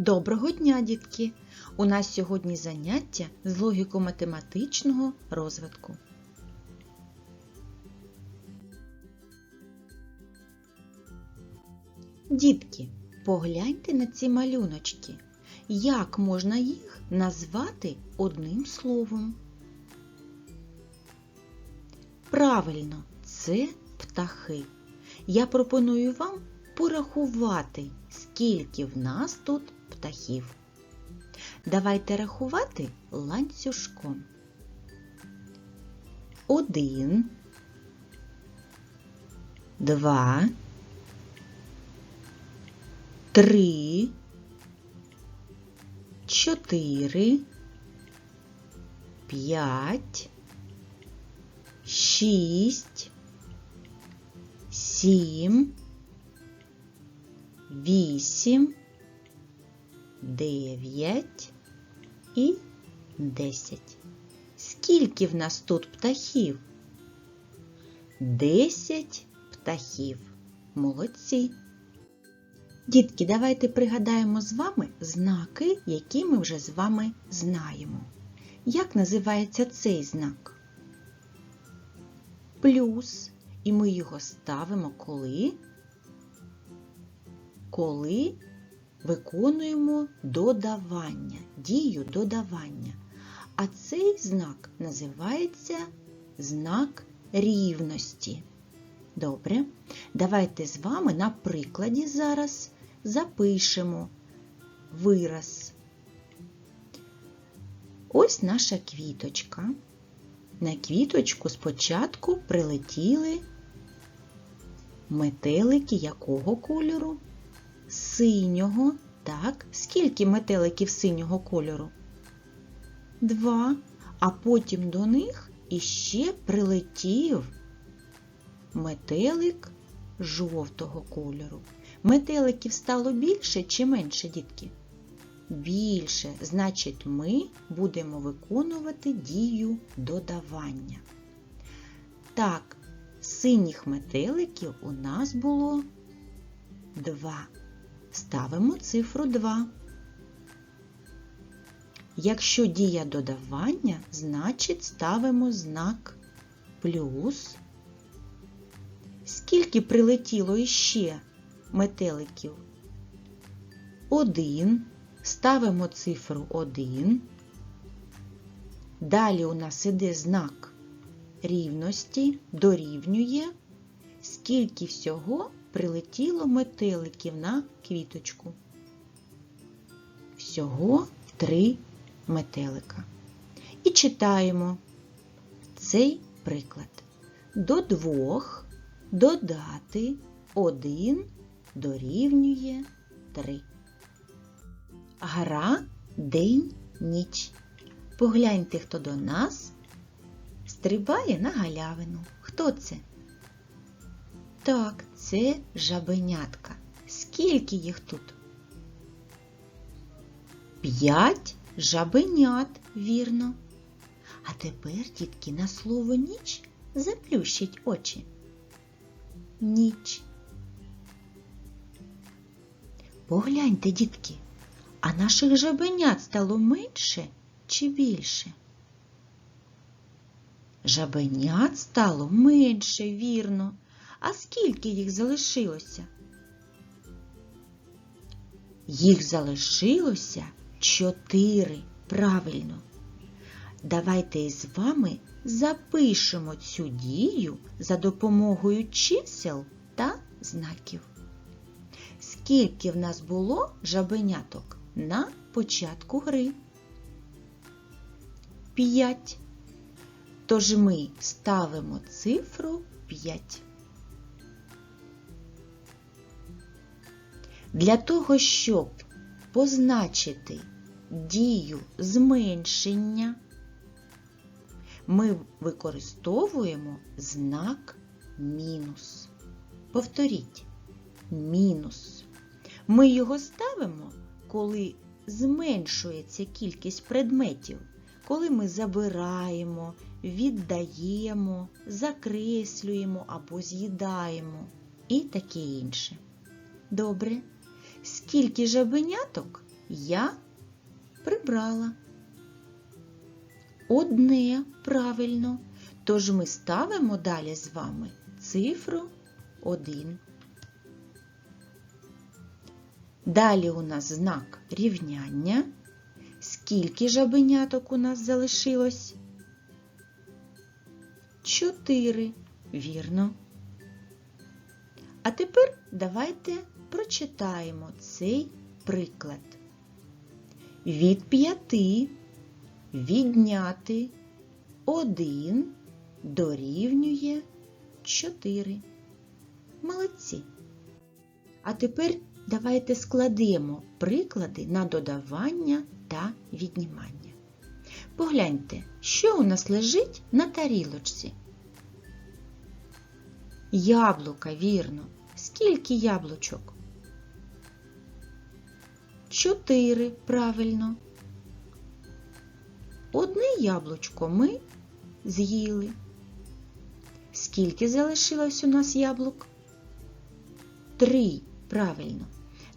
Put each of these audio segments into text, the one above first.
Доброго дня, дітки! У нас сьогодні заняття з логіко-математичного розвитку. Дітки, погляньте на ці малюночки. Як можна їх назвати одним словом? Правильно, це птахи. Я пропоную вам порахувати, скільки в нас тут птахів. Давайте рахувати ланцюжком. Один, два, три, чотири, п'ять, шість, сім, вісім, дев'ять і десять. Скільки в нас тут птахів? Десять птахів. Молодці. Дітки, давайте пригадаємо з вами знаки, які ми вже з вами знаємо. Як називається цей знак? Плюс. І ми його ставимо коли? Коли виконуємо додавання, дію додавання. А цей знак називається знак рівності. Добре, давайте з вами на прикладі зараз запишемо вираз. Ось наша квіточка. На квіточку спочатку прилетіли метелики якого кольору? Синього. Так, скільки метеликів синього кольору? Два. А потім до них іще прилетів метелик жовтого кольору. Метеликів стало більше чи менше, дітки? Більше, значить, ми будемо виконувати дію додавання. Так, синіх метеликів у нас було два. Ставимо цифру 2. Якщо дія додавання, значить ставимо знак плюс. Скільки прилетіло іще метеликів? Один. Ставимо цифру 1. Далі у нас іде знак рівності, дорівнює, скільки всього прилетіло метеликів на квіточку. Всього три метелика. І читаємо цей приклад. До двох додати один дорівнює три. Гра день ніч. Погляньте, хто до нас стрибає на галявину. Хто це? Так, це жабенятка. Скільки їх тут? П'ять жабенят, вірно. А тепер, дітки, на слово ніч заплющить очі. Ніч. Погляньте, дітки, а наших жабенят стало менше чи більше? Жабенят стало менше, вірно. А скільки їх залишилося? Їх залишилося чотири. Правильно. Давайте із вами запишемо цю дію за допомогою чисел та знаків. Скільки в нас було жабеняток на початку гри? П'ять. Тож ми ставимо цифру 5. Для того, щоб позначити дію зменшення, ми використовуємо знак мінус. Повторіть, мінус. Ми його ставимо, коли зменшується кількість предметів, коли ми забираємо, віддаємо, закреслюємо або з'їдаємо і таке інше. Добре. Скільки жабеняток я прибрала. Одне правильно. Тож ми ставимо далі з вами цифру 1. Далі у нас знак рівняння. Скільки жабеняток у нас залишилось? Чотири. Вірно. А тепер давайте прочитаємо цей приклад. Від п'яти відняти один дорівнює 4. Молодці. А тепер давайте складемо приклади на додавання та віднімання. Погляньте, що у нас лежить на тарілочці. Яблука, вірно. Скільки яблучок? Чотири, правильно. Одне яблучко ми з'їли. Скільки залишилось у нас яблук? Три. Правильно.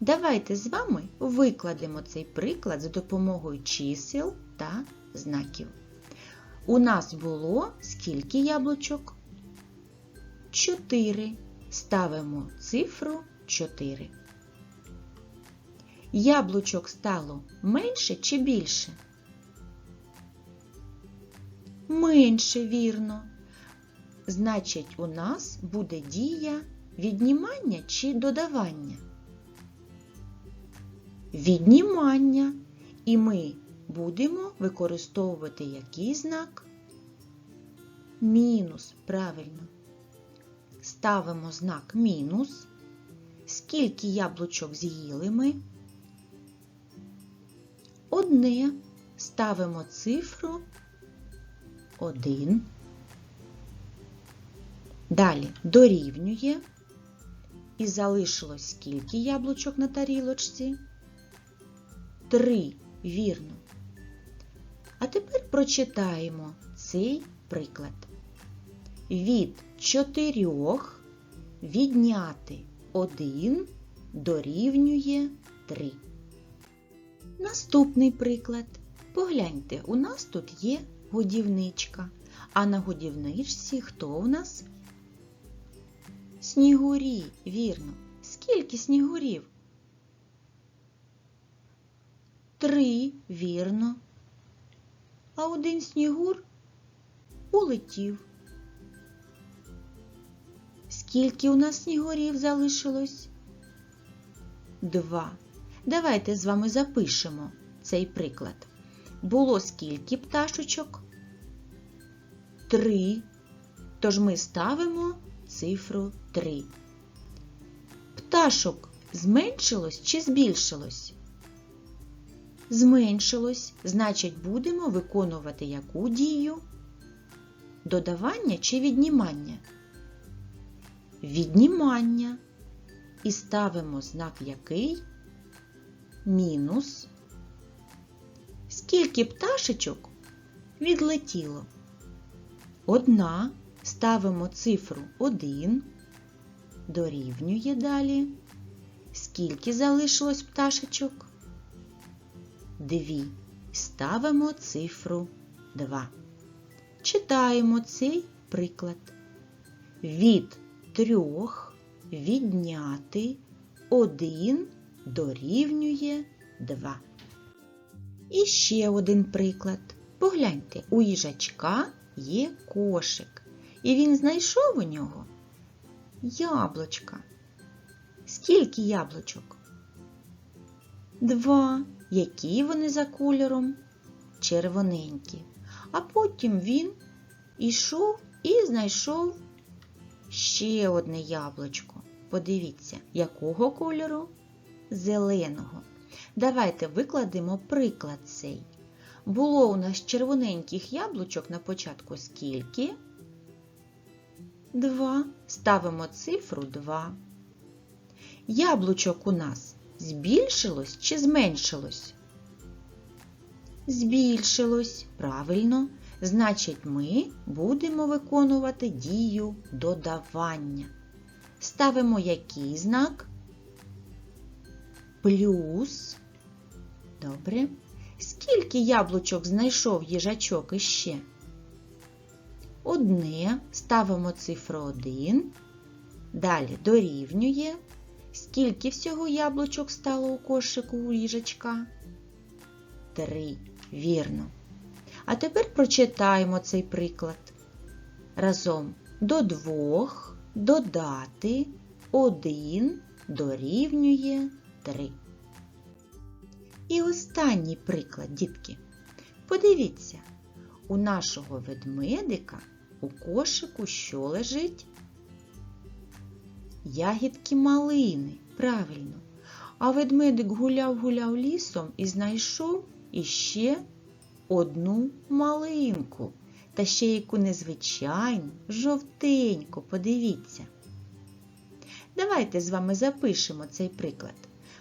Давайте з вами викладемо цей приклад за допомогою чисел та знаків. У нас було скільки яблучок? Чотири. Ставимо цифру 4. Яблучок стало менше чи більше? Менше, вірно. Значить, у нас буде дія віднімання чи додавання? Віднімання. І ми будемо використовувати який знак? Мінус, правильно. Ставимо знак мінус. Скільки яблучок з'їли ми? Одне. Ставимо цифру 1. Далі дорівнює. І залишилось скільки яблучок на тарілочці? Три, вірно. А тепер прочитаємо цей приклад. Від чотирьох відняти один дорівнює 3. Наступний приклад. Погляньте, у нас тут є годівничка. А на годівничці хто у нас? Снігурі, вірно. Скільки снігурів? Три, вірно. А один снігур улетів. Скільки у нас снігурів залишилось? Два. Давайте з вами запишемо цей приклад. Було скільки пташечок? Три. Тож ми ставимо цифру 3. Пташок зменшилось чи збільшилось? Зменшилось. Значить, будемо виконувати яку дію? Додавання чи віднімання? Віднімання. І ставимо знак який? Мінус. Скільки пташечок відлетіло? Одна. Ставимо цифру 1, дорівнює далі. Скільки залишилось пташечок? Дві. Ставимо цифру 2. Читаємо цей приклад. Від трьох відняти 1 дорівнює 2. І ще один приклад. Погляньте, у їжачка є кошик. І він знайшов у нього яблучка. Скільки яблучок? Два. Які вони за кольором? Червоненькі. А потім він ішов і знайшов ще одне яблучко. Подивіться, якого кольору? Зеленого. Давайте викладемо приклад цей. Було у нас червоненьких яблучок на початку скільки? 2. Ставимо цифру 2. Яблучок у нас збільшилось чи зменшилось? Збільшилось. Правильно. Значить, ми будемо виконувати дію додавання. Ставимо який знак? Плюс. Добре. Скільки яблучок знайшов їжачок іще? Одне. Ставимо цифру 1. Далі дорівнює. Скільки всього яблучок стало у кошику у їжачка? Три. Вірно. А тепер прочитаємо цей приклад. Разом до двох додати 1 дорівнює 3. І останній приклад, дітки. Подивіться, у нашого ведмедика у кошику що лежить? Ягідки малини, правильно. А ведмедик гуляв-гуляв лісом і знайшов іще одну малинку. Та ще яку незвичайну, жовтеньку, подивіться. Давайте з вами запишемо цей приклад.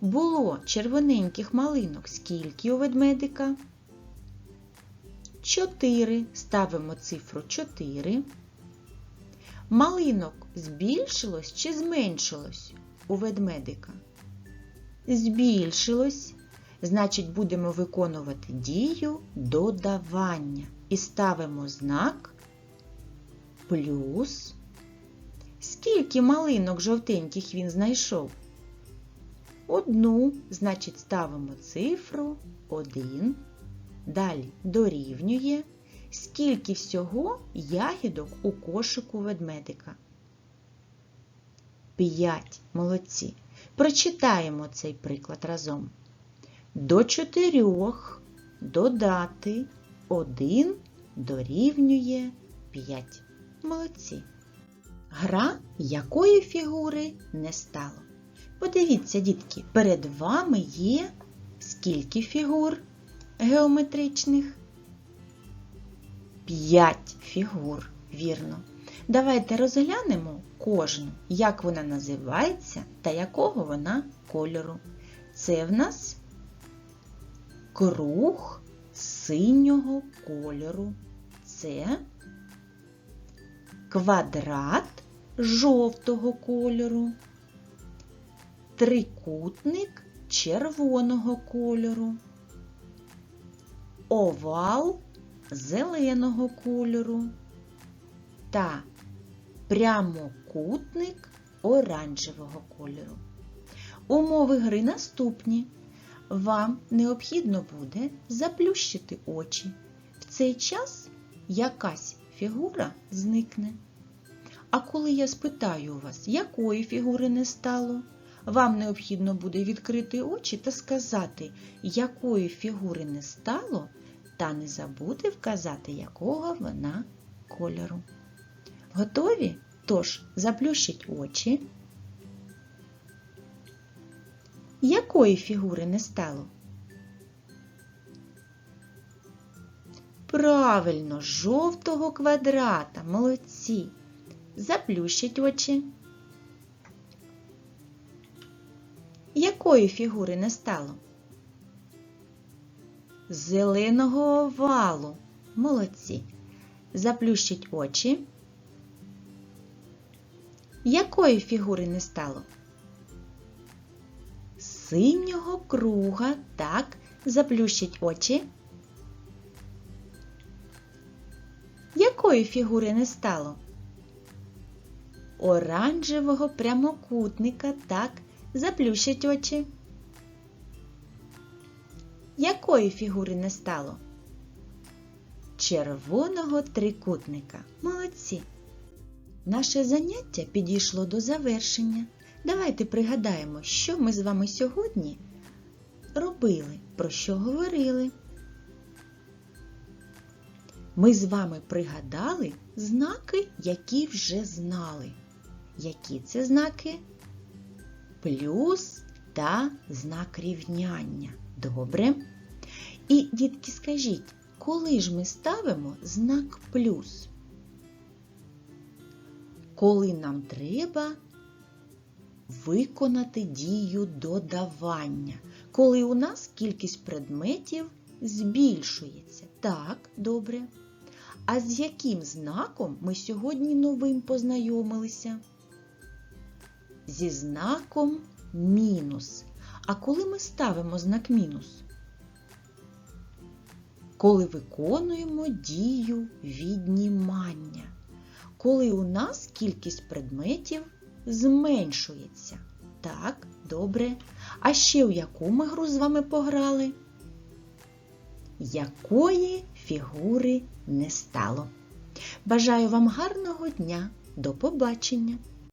Було червоненьких малинок скільки у ведмедика? Чотири. Ставимо цифру 4. Малинок збільшилось чи зменшилось у ведмедика? Збільшилось. Значить, будемо виконувати дію додавання. І ставимо знак плюс. Скільки малинок жовтеньких він знайшов? Одну, значить, ставимо цифру 1. Далі дорівнює. Скільки всього ягідок у кошику ведмедика? 5. Молодці. Прочитаємо цей приклад разом. До 4 додати 1 дорівнює 5. Молодці. Гра якої фігури не стало. Подивіться, дітки, перед вами є скільки фігур геометричних? 5 фігур, вірно. Давайте розглянемо кожну, як вона називається та якого вона кольору. Це в нас круг синього кольору. Це квадрат жовтого кольору, трикутник червоного кольору, овал зеленого кольору та прямокутник оранжевого кольору. Умови гри наступні. Вам необхідно буде заплющити очі. В цей час якась фігура зникне. А коли я спитаю у вас, якої фігури не стало, вам необхідно буде відкрити очі та сказати, якої фігури не стало, та не забути вказати, якого вона кольору. Готові? Тож, заплющіть очі. Якої фігури не стало? Правильно, жовтого квадрата. Молодці. Заплющіть очі. Якої фігури не стало? Зеленого овалу. Молодці. Заплющіть очі. Якої фігури не стало? Синього круга. Так, заплющіть очі. Якої фігури не стало? Оранжевого прямокутника. Так, заплющіть очі. Якої фігури не стало? Червоного трикутника. Молодці. Наше заняття підійшло до завершення. Давайте пригадаємо, що ми з вами сьогодні робили, про що говорили. Ми з вами пригадали знаки, які вже знали. Які це знаки? Плюс та знак рівняння. Добре? І, дітки, скажіть, коли ж ми ставимо знак плюс? Коли нам треба виконати дію додавання, коли у нас кількість предметів збільшується. Так, добре. А з яким знаком ми сьогодні новим познайомилися? Зі знаком мінус. А коли ми ставимо знак мінус? коли виконуємо дію віднімання, коли у нас кількість предметів зменшується. Так, добре. А ще в яку ми гру з вами пограли? Якої фігури не стало? Бажаю вам гарного дня. До побачення!